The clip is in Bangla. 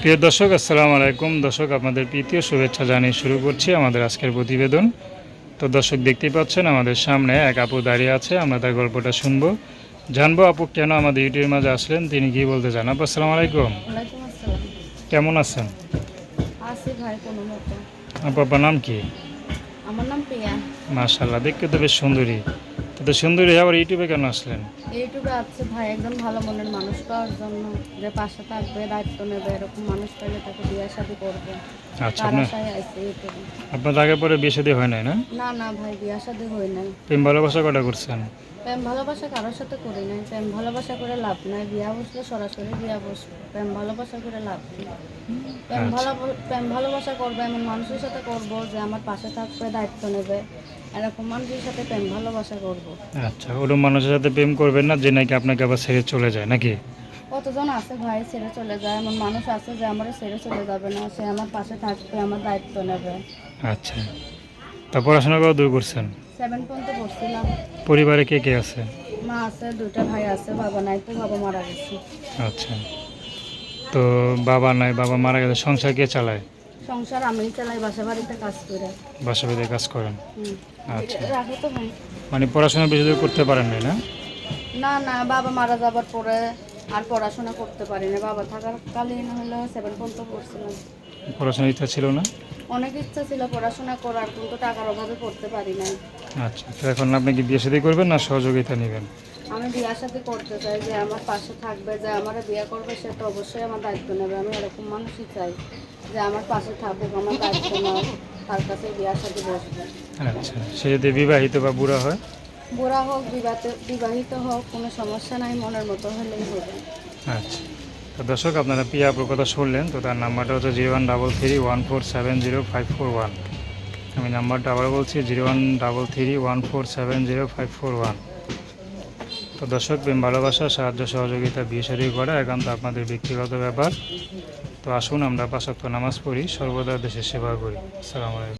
প্রিয় দর্শক আসসালামু আলাইকুম। দর্শক আপনাদের প্রীতীয় শুভেচ্ছা জানিয়ে শুরু করছি আমাদের আজকের প্রতিবেদন। তো দর্শক দেখতেই পাচ্ছেন আমাদের সামনে এক আপু দাঁড়িয়ে আছে আমরা তার গল্পটা শুনব। জানব আপু কেন আমাদের ইউটিউবের মাঝে আসলেন তিনি কি বলতে চান? আপু আসসালামু আলাইকুম। কেমন আছেন? আপু আপনার নাম কি? আমার নাম প্রিয়া। মাশাল্লাহ দেখতে তো বেশ সুন্দরী। তো সুন্দরী আবার ইউটিউবে কেন আসলেন? ইউটিউবে আছে ভাই একজন ভালো মনের মানুষ পাওয়ার জন্য। যে পাশে থাকবে দায়িত্ব নেবে এরকম মানুষ পেলে তাকে বিয়ে শাদি করবে। আচ্ছা আপনার আপনার আগে পরে বিয়ে শাদি হয় নাই না? না না ভাই বিয়ে শাদি হয় নাই। প্রেম ভালোবাসা কটা করছেন? প্রেম ভালোবাসা কারোর সাথে করি নাই। প্রেম ভালোবাসা করে লাভ নাই। বিয়া বসলে সরাসরি বিয়া বসবে। প্রেম ভালোবাসা করে লাভ নেই। প্রেম আচ্ছা। ভালো প্রেম ভালোবাসা করব এমন মানুষের সাথে করব যে আমার পাশে থাকবে দায়িত্ব নেবে। এরকম মানুষের সাথে প্রেম ভালোবাসা করব। আচ্ছা ওরকম মানুষের সাথে প্রেম করবেন না যে নাকি আপনাকে আবার ছেড়ে চলে যায় নাকি? কতজন আছে ভাই ছেড়ে চলে যায়? এমন মানুষ আছে যে আমার ছেড়ে চলে যাবে না। সে আমার পাশে থাকবে আমার দায়িত্ব নেবে। আচ্ছা। তা পড়াশোনা করা দূর করছেন? সেভেন পর্যন্ত পড়ছিলাম। পরিবারে কে কে আছে? মা আছে দুইটা ভাই আছে বাবা নাই তো বাবা মারা গেছে। আচ্ছা। তো বাবা নাই বাবা মারা গেলে সংসার কে চালায়? সংসার আমি চালাই বাসা বাড়িতে কাজ করে। বাসা বাড়িতে কাজ করেন? আচ্ছা। রাখো তো ভাই। মানে পড়াশোনা বেশি করতে পারেন না? না না বাবা মারা যাবার পরে আর পড়াশোনা করতে পারি না। বাবা থাকার কালীন হলো সেভেন পর্যন্ত পড়ছিলাম। পড়াশোনার ইচ্ছা ছিল না? অনেক ইচ্ছা ছিল পড়াশোনা করার কিন্তু টাকার অভাবে পড়তে পারি নাই। আচ্ছা তো এখন আপনি কি বিয়ে শাদী করবেন না সহযোগিতা নেবেন? আমি বিয়ার সাথে করতে চাই যে আমার পাশে থাকবে যে আমার বিয়ে করবে সে তো অবশ্যই আমার দায়িত্ব নেবে। আমি এরকম মানুষই চাই যে আমার পাশে থাকুক আমার দায়িত্ব নেওয়া তার কাছে বিয়ার সাথে বসবে। আচ্ছা সে যদি বিবাহিত বা বুড়া হয়? বুড়া হোক বিবাহিত বিবাহিত হোক কোনো সমস্যা নাই মনের মতো হলেই হবে। আচ্ছা। তো দর্শক, আপনারা পিয়া আপুর কথা শুনলেন, তো তার নাম্বারটা হচ্ছে zero one double three one four seven zero five four one. আমি নাম্বারটা আবার বলছি, zero one double three one four seven zero five four one. তো দর্শক, প্রেম, ভালোবাসা, সাহায্য, সহযোগিতা, বিয়ে করা একান্ত আপনাদের ব্যক্তিগত ব্যাপার। তো আসুন, আমরা পাশাক্ত নামাজ পড়ি, সর্বদা দেশের সেবা করি। আসসালামু আলাইকুম।